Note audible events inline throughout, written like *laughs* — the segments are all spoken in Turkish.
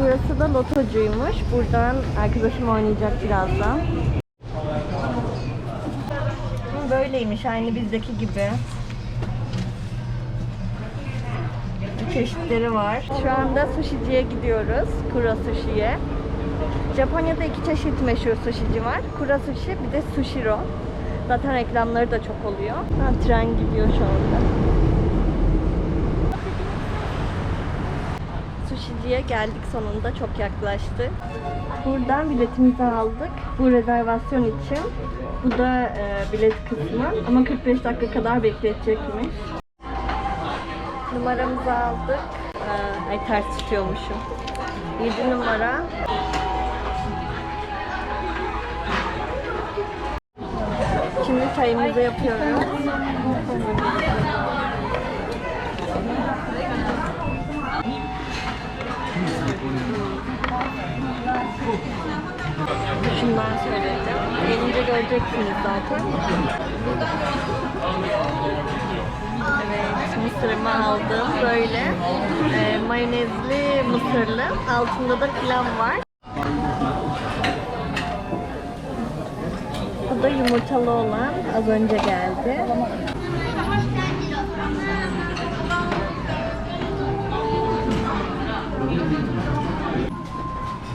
Burası da lotocuymuş. Buradan arkadaşım oynayacak birazdan. Böyleymiş aynı bizdeki gibi. Çeşitleri var. Şu anda sushiciye gidiyoruz. Kura Sushi'ye. Japonya'da iki çeşit meşhur sushici var. Kura Sushi bir de Sushiro. Zaten reklamları da çok oluyor. Ha, tren gidiyor şu anda. Sushiciye geldik sonunda çok yaklaştı. Buradan biletimizi aldık. Bu rezervasyon için. Bu da e, bilet kısmı ama 45 dakika kadar bekletecekmiş. Numaramızı aldık. Ay ters tutuyormuşum. 7 numara. Şimdi çayımızı yapıyoruz. Şundan söyleyeceğim. Gelince göreceksiniz zaten. Evet, mısırımı aldım. Böyle e, mayonezli mısırlı. Altında da pilav var. Bu da yumurtalı olan. Az önce geldi.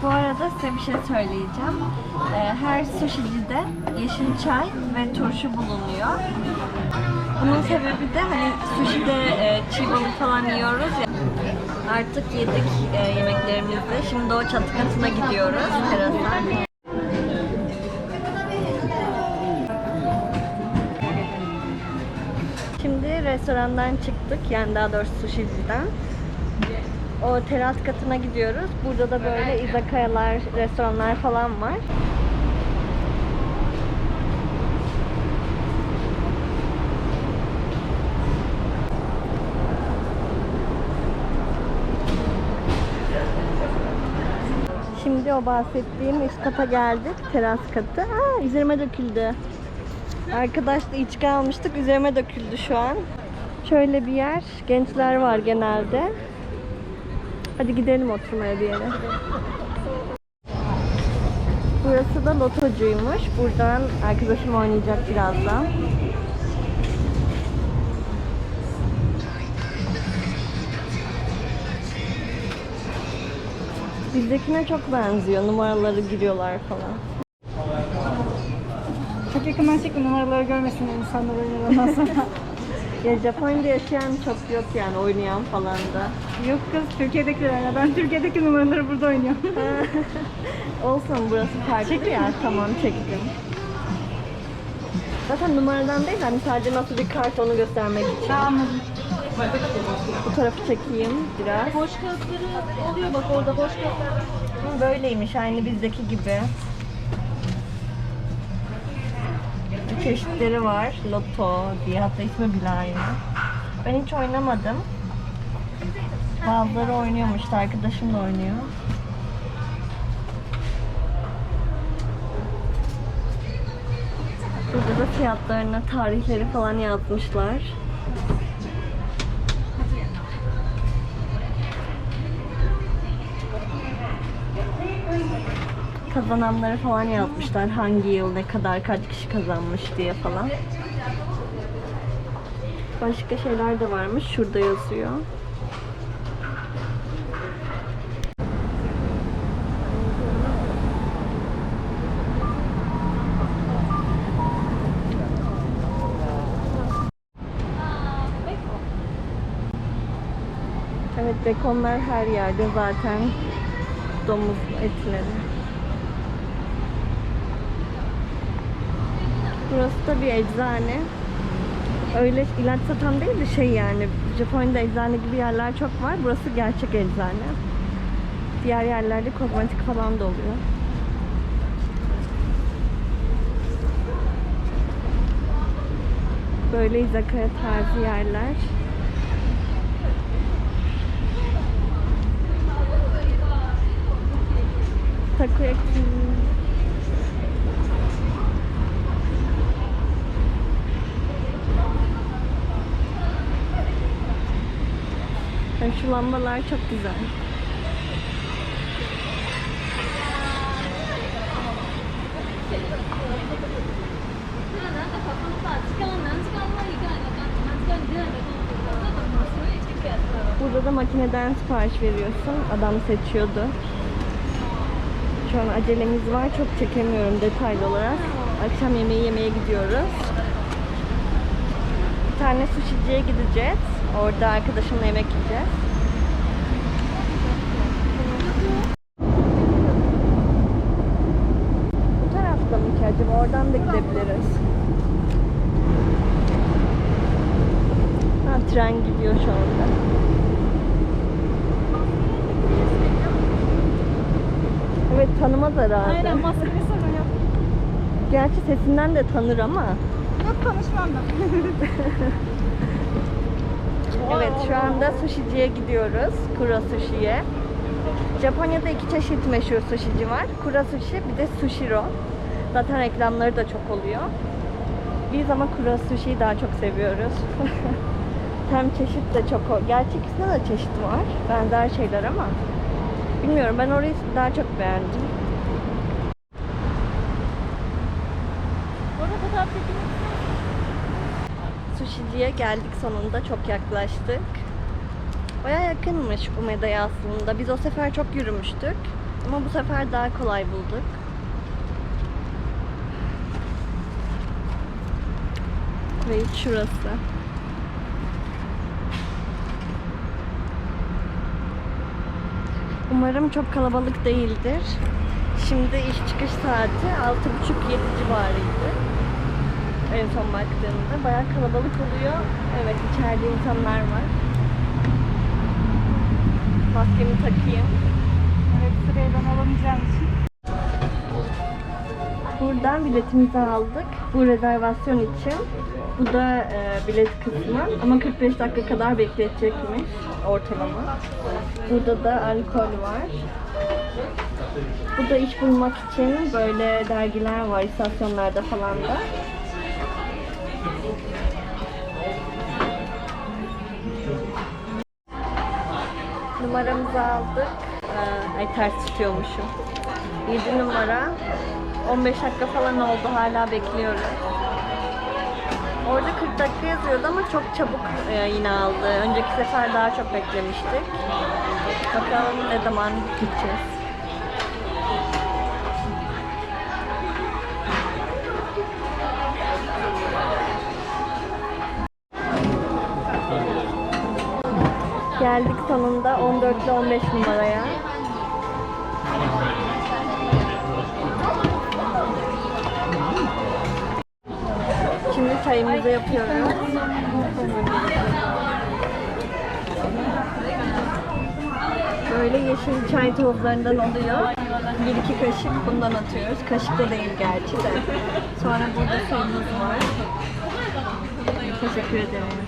Bu arada size bir şey söyleyeceğim. Ee, her sushicide yeşil çay ve turşu bulunuyor. Bunun sebebi de hani sushi'de e, çiğ balık falan yiyoruz ya. Artık yedik e, yemeklerimizi. Şimdi o çatı katına gidiyoruz terasa. Şimdi restorandan çıktık. Yani daha doğrusu sushi'ciden. O teras katına gidiyoruz. Burada da böyle izakayalar, restoranlar falan var. Şimdi o bahsettiğim üst kata geldik. Teras katı. Aa, üzerime döküldü. Arkadaşla içki almıştık. Üzerime döküldü şu an. Şöyle bir yer. Gençler var genelde. Hadi gidelim oturmaya bir yere. Burası da lotocuymuş. Buradan arkadaşım oynayacak birazdan. Bizdekine çok benziyor. Numaraları giriyorlar falan. Çok yakından çekme numaraları görmesin insanlar oynadan sonra. *laughs* Ya Japonya'da yaşayan çok yok yani oynayan falan da. Yok kız Türkiye'dekiler oynar. Ben Türkiye'deki numaraları burada oynuyorum. *laughs* Olsun burası farklı ya. Tamam çektim. Zaten numaradan değil hani sadece nasıl bir kart onu göstermek için. Anladım. Bu tarafı çekeyim biraz. Boş kağıtları oluyor bak orada boş kağıtlar. Böyleymiş aynı bizdeki gibi. Çeşitleri var. Loto diye hatta ismi bile. Ben hiç oynamadım. Bazıları oynuyormuş. Arkadaşım da oynuyor. Burada da fiyatlarına tarihleri falan yazmışlar. Kazananları falan yazmışlar. Hangi yıl ne kadar kaç kişi kazanmış diye falan. Başka şeyler de varmış. Şurada yazıyor. Evet bekonlar her yerde zaten domuz etleri. Burası da bir eczane. Öyle ilaç satan değil de şey yani Japonya'da eczane gibi yerler çok var. Burası gerçek eczane. Diğer yerlerde kozmetik falan da oluyor. Böyle izakaya tarzı yerler. Takoyaki. Şu lambalar çok güzel. Burada da makineden sipariş veriyorsun. Adam seçiyordu. Şu an acelemiz var. Çok çekemiyorum detaylı olarak. Akşam yemeği yemeye gidiyoruz. Bir tane sushi'ciye gideceğiz. Orada arkadaşımla yemek yiyeceğiz. Da gidebiliriz. Ha, tren gidiyor şu anda. Evet tanımaz herhalde. Aynen maskeli sorun yok. Gerçi sesinden de tanır ama. Yok konuşmam ben. *laughs* Evet şu anda sushiciye gidiyoruz. Kura Sushi'ye. Japonya'da iki çeşit meşhur sushici var. Kura Sushi bir de Sushiro. Zaten reklamları da çok oluyor. Biz ama Kura Sushi'yi daha çok seviyoruz. *laughs* Hem çeşit de çok... o- Gerçi ikisinde de çeşit var. Benzer şeyler ama. Bilmiyorum ben orayı daha çok beğendim. Sushiciye geldik sonunda çok yaklaştık. Baya yakınmış Umeda'ya aslında. Biz o sefer çok yürümüştük. Ama bu sefer daha kolay bulduk. Ve şurası. Umarım çok kalabalık değildir. Şimdi iş çıkış saati 6.30-7 civarıydı en son baktığımda. Bayağı kalabalık oluyor. Evet içeride insanlar var. Maskemi takayım. Evet sırayı ben alamayacağım için. Buradan biletimizi aldık. Bu rezervasyon için. Bu da e, bilet kısmı. Ama 45 dakika kadar bekletecekmiş ortalama. Burada da alkol var. Bu da iş bulmak için böyle dergiler var istasyonlarda falan da. Numaramızı aldık. Ee, ay ters tutuyormuşum. 7 numara. 15 dakika falan oldu hala bekliyoruz. Orada 40 dakika yazıyordu ama çok çabuk e, yine aldı. Önceki sefer daha çok beklemiştik. Bakalım ne zaman gideceğiz. Geldik sonunda 14 ile 15 numaraya. Böyle yeşil çay tozlarından oluyor. Bir iki kaşık bundan atıyoruz. Kaşık da değil gerçi de. Sonra burada suyumuz var. Teşekkür ederim.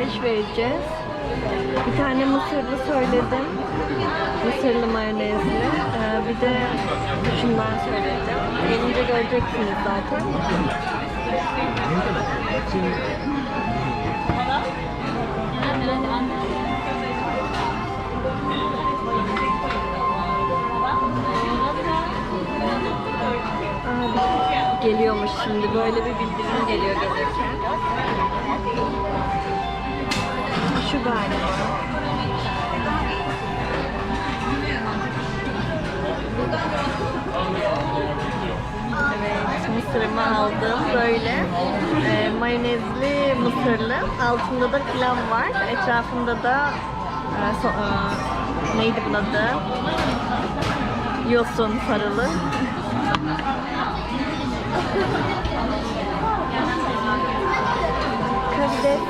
Sipariş vereceğiz. Bir tane mısırlı söyledim. Mısırlı mayonezli. Ee, bir de şundan söyleyeceğim. Gelince göreceksiniz zaten. Geliyormuş şimdi. Böyle bir bildirim geliyor gelirken. Şu galiba. Evet, mısırımı aldım böyle. Ee, mayonezli mısırlı. Altında da pilav var. Etrafında da e, so- e, neydi bunun adı? Yosun sarılı.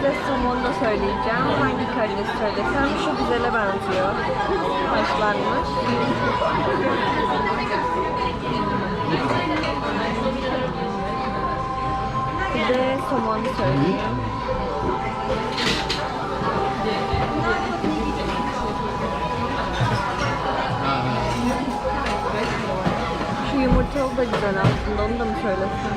Ve somon da söyleyeceğim. Hangi karides söylesem şu güzele benziyor. Haşlanmış. Bir de somon söyleyeyim. Şu yumurtalı da güzel aslında. Onu da mı söylesin?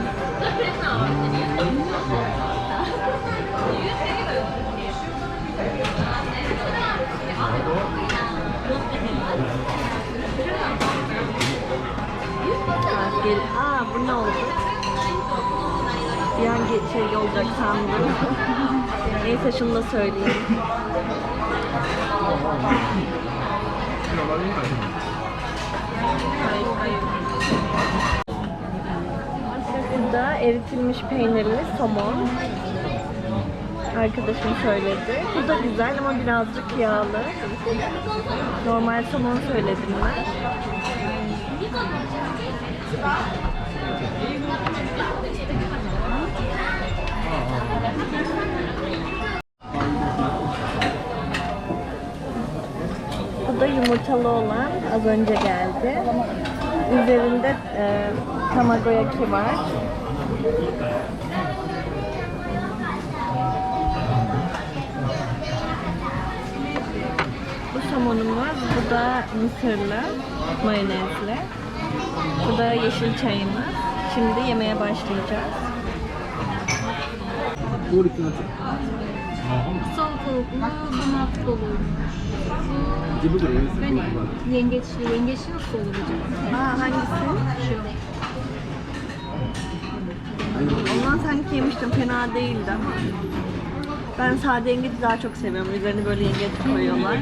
Sandım. Neyse şunu da söyleyeyim. Burada eritilmiş peynirli somon. Arkadaşım söyledi. Bu da güzel ama birazcık yağlı. Normal somon söyledim ben. Yumurtalı olan az önce geldi. Üzerinde e, tamagoyaki var. Bu somonumuz, bu da mısırlı, mayonezli. Bu da yeşil çayımız. Şimdi yemeğe başlayacağız. Salatalıklı, domatlı olur. Ben yengeçli, yengeçli nasıl olur acaba? Aa, hangisi? Şu. Ondan sanki yemiştim, fena değildi ama. Ben sade yengeci daha çok seviyorum. Üzerine böyle yengeç koyuyorlar.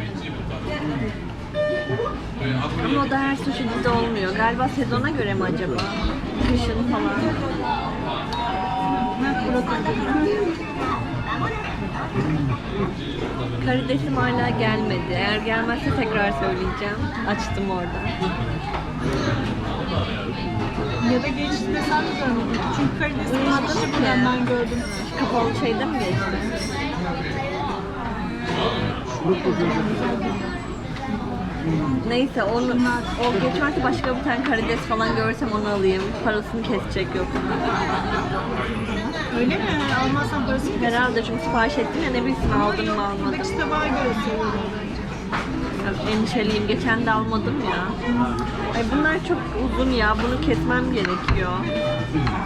Ama o da her sushi'de olmuyor. Galiba sezona göre mi acaba? Kışın falan. Karidesim hala gelmedi. Eğer gelmezse tekrar söyleyeceğim. Açtım orada. Ya da geçti de sen de görmedin. Çünkü geçti ki. buradan ben gördüm. Kapalı şeyde mi geçti? Neyse onu o geçmezse başka bir tane karides falan görsem onu alayım. Parasını kesecek yok. Öyle mi? Almazsan parasını keser. Herhalde çünkü sipariş ettim ya ne bilsin aldım mı almadım. Söylüyorlar bence. Ya, Endişeliyim. Geçen de almadım ya. Ay bunlar çok uzun ya. Bunu kesmem gerekiyor.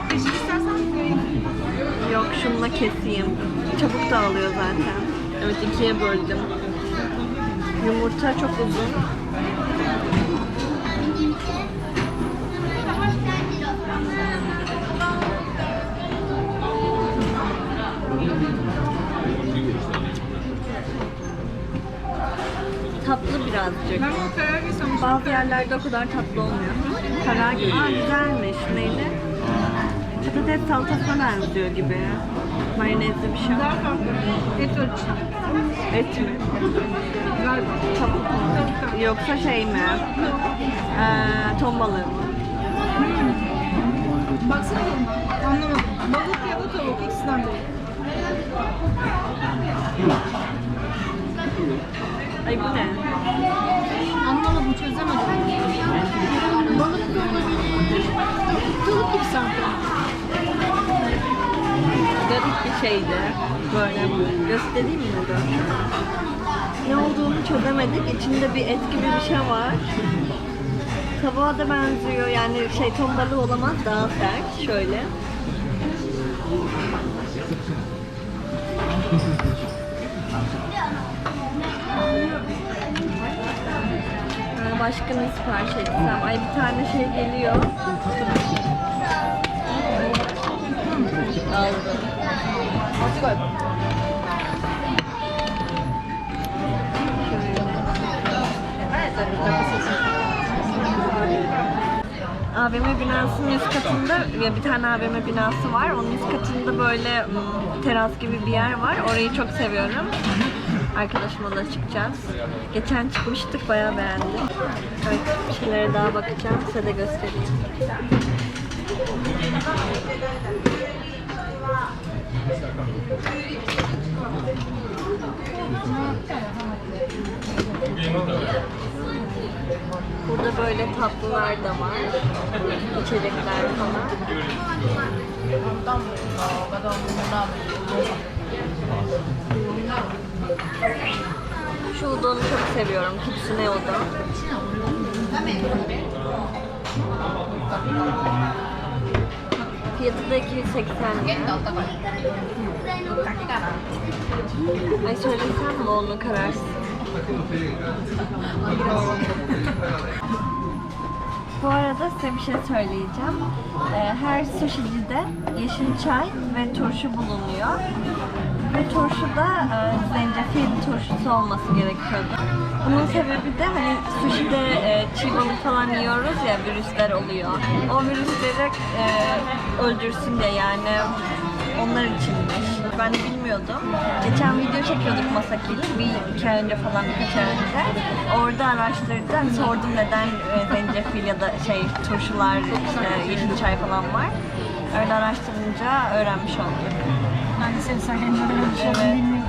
Peşin istersen. Yok şununla keseyim. Çabuk dağılıyor zaten. Evet ikiye böldüm. Yumurta çok uzun. Birazcık. Bazı yerlerde o kadar tatlı olmuyor. Karar gibi. Aa güzelmiş. Neydi? Patates salatasına benziyor gibi. Mayonezli bir şey. daha farklı. Et içinde. Et mi? Tavuk mu? Yoksa şey mi? Ee, ton balığı mı? Baksana bana. Anlamadım. Balık ya da tavuk ikisinden biri. Ay bu ne? Anlamadım çözemedim. Balık da olabilir. Tavuk gibi sanki. Garip bir şeydi. Böyle göstereyim mi de? Ne olduğunu çözemedik. İçinde bir et gibi bir şey var. Tavuğa da benziyor. Yani şey ton balığı olamaz. Daha sert. Şöyle. Başka ne sipariş etsem? Ay bir tane şey geliyor. Aldım. AVM binasının üst katında ya bir tane AVM binası var. Onun üst katında böyle teras gibi bir yer var. Orayı çok seviyorum. Arkadaşımla da çıkacağız. Geçen çıkmıştık bayağı beğendim. Evet, bir şeylere daha bakacağım. Size de göstereyim. Burada böyle tatlılar da var. İçecekler falan. Şu udonu çok seviyorum. Kitsune udon. Fiyatı da 280 lira. Ay söylesem mi onu kararsız. Bu arada size bir şey söyleyeceğim. Ee, her sushi'cide yeşil çay ve turşu bulunuyor. Ve turşuda e, zencefil turşusu olması gerekiyordu. Bunun sebebi de hani sushi'de e, çiğ balık falan yiyoruz ya virüsler oluyor. O virüsleri e, öldürsün diye yani onlar içinmiş. Ben de bilmiyordum. Geçen video çekiyorduk Masaki'yle bir iki ay önce falan birkaç ay önce. Orada araştırdım. Sordum neden e, zencefil ya da şey turşular işte yeşil çay falan var. Öyle araştırınca öğrenmiş olduk. Evet. bilmiyordum.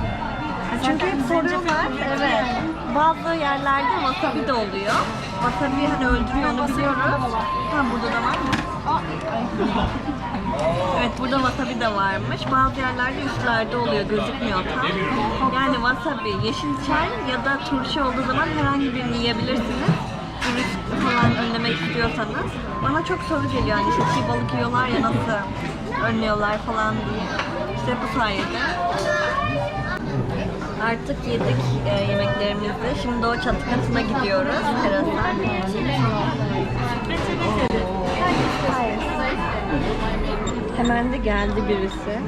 Çünkü hep soruyorlar. Evet. Bazı yerlerde wasabi de oluyor. Wasabi hani öldürüyor onu biliyoruz. Ha burada da var mı? Evet burada wasabi de varmış. Bazı yerlerde üstlerde oluyor gözükmüyor tam. Yani wasabi, yeşil çay ya da turşu olduğu zaman herhangi birini yiyebilirsiniz. Virüs falan önlemek istiyorsanız. Bana çok soru geliyor hani işte çiğ balık yiyorlar ya nasıl önlüyorlar falan diye. İşte bu sayede. Artık yedik e, yemeklerimizi. Şimdi o çatı katına gidiyoruz terasa. Hemen de geldi birisi.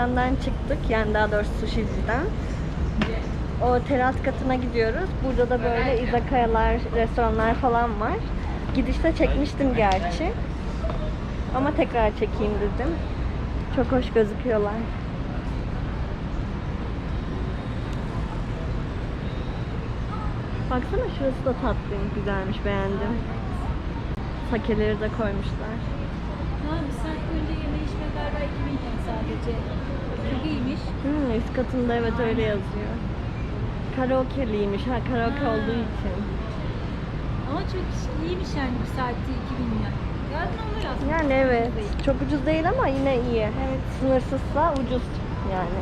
Restorandan çıktık. Yani daha doğrusu sushi'ciden. O teras katına gidiyoruz. Burada da böyle izakayalar, restoranlar falan var. Gidişte çekmiştim gerçi. Ama tekrar çekeyim dedim. Çok hoş gözüküyorlar. Baksana şurası da tatlıymış, güzelmiş, beğendim. Sakeleri de koymuşlar. Ha, bir önce galiba 2000 yen sadece. İyiymiş. Hmm, üst katında evet öyle yazıyor. Karaoke'liymiş, ha karaoke Ha. olduğu için. Ama çok iyiymiş yani bir saati 2000 yen. Ya normal aslında. Yani evet, çok ucuz değil ama yine iyi. Evet, sınırsızsa ucuz yani.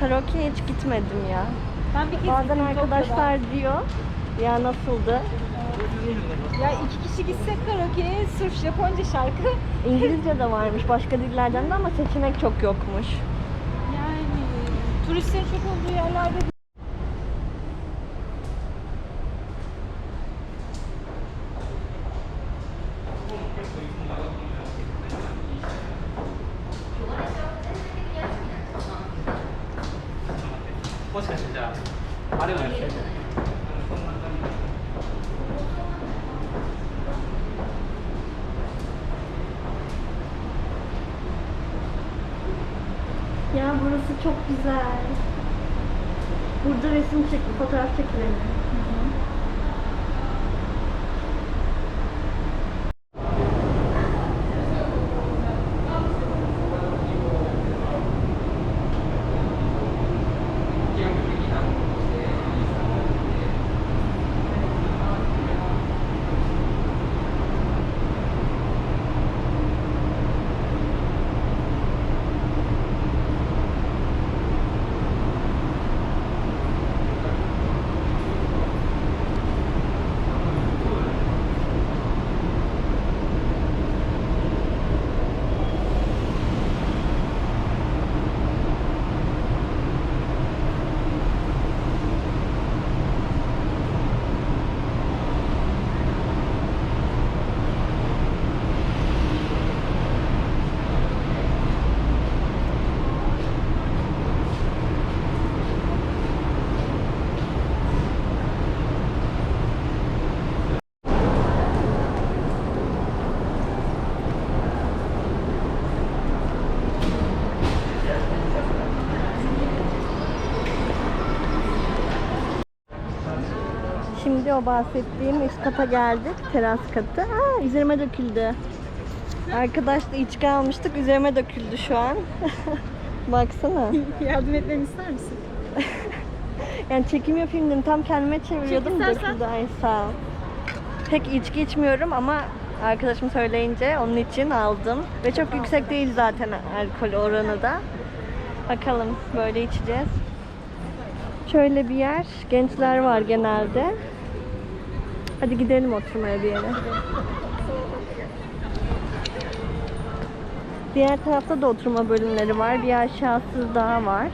Karaoke'ye hiç gitmedim ya. Ben bir kez Bazen arkadaşlar diyor, ya nasıldı? Ya iki kişi gitsek karaoke'ye sırf Japonca şarkı. İngilizce de varmış, başka dillerden de ama seçenek çok yokmuş. Yani turistlerin çok olduğu yerlerde particularly. Şimdi o bahsettiğim üst kata geldik. Teras katı. Aa, üzerime döküldü. Arkadaşla içki almıştık. Üzerime döküldü şu an. *laughs* Baksana. *laughs* Yardım etmemi ister misin? *laughs* Yani çekim yapayım dedim. Tam kendime çeviriyordum. Döküldü. Ay sağ ol. Pek içki içmiyorum ama arkadaşım söyleyince onun için aldım. Ve çok yüksek değil zaten alkol oranı da. Bakalım böyle içeceğiz. Şöyle bir yer. Gençler var genelde. Hadi gidelim oturmaya bir yere. Diğer tarafta da oturma bölümleri var. Bir aşağısı daha var.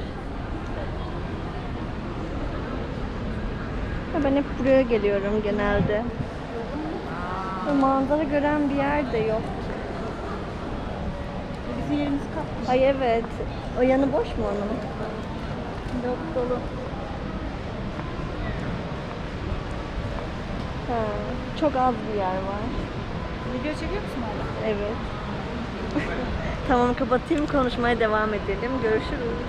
Ben hep buraya geliyorum genelde. Ve manzara gören bir yer de yok. Bizim yerimiz kapmış. Ay evet. O yanı boş mu onun? Yok dolu. Ha, çok az bir yer var. Video çekiyor musun hala? Evet. *laughs* tamam kapatayım konuşmaya devam edelim. Görüşürüz.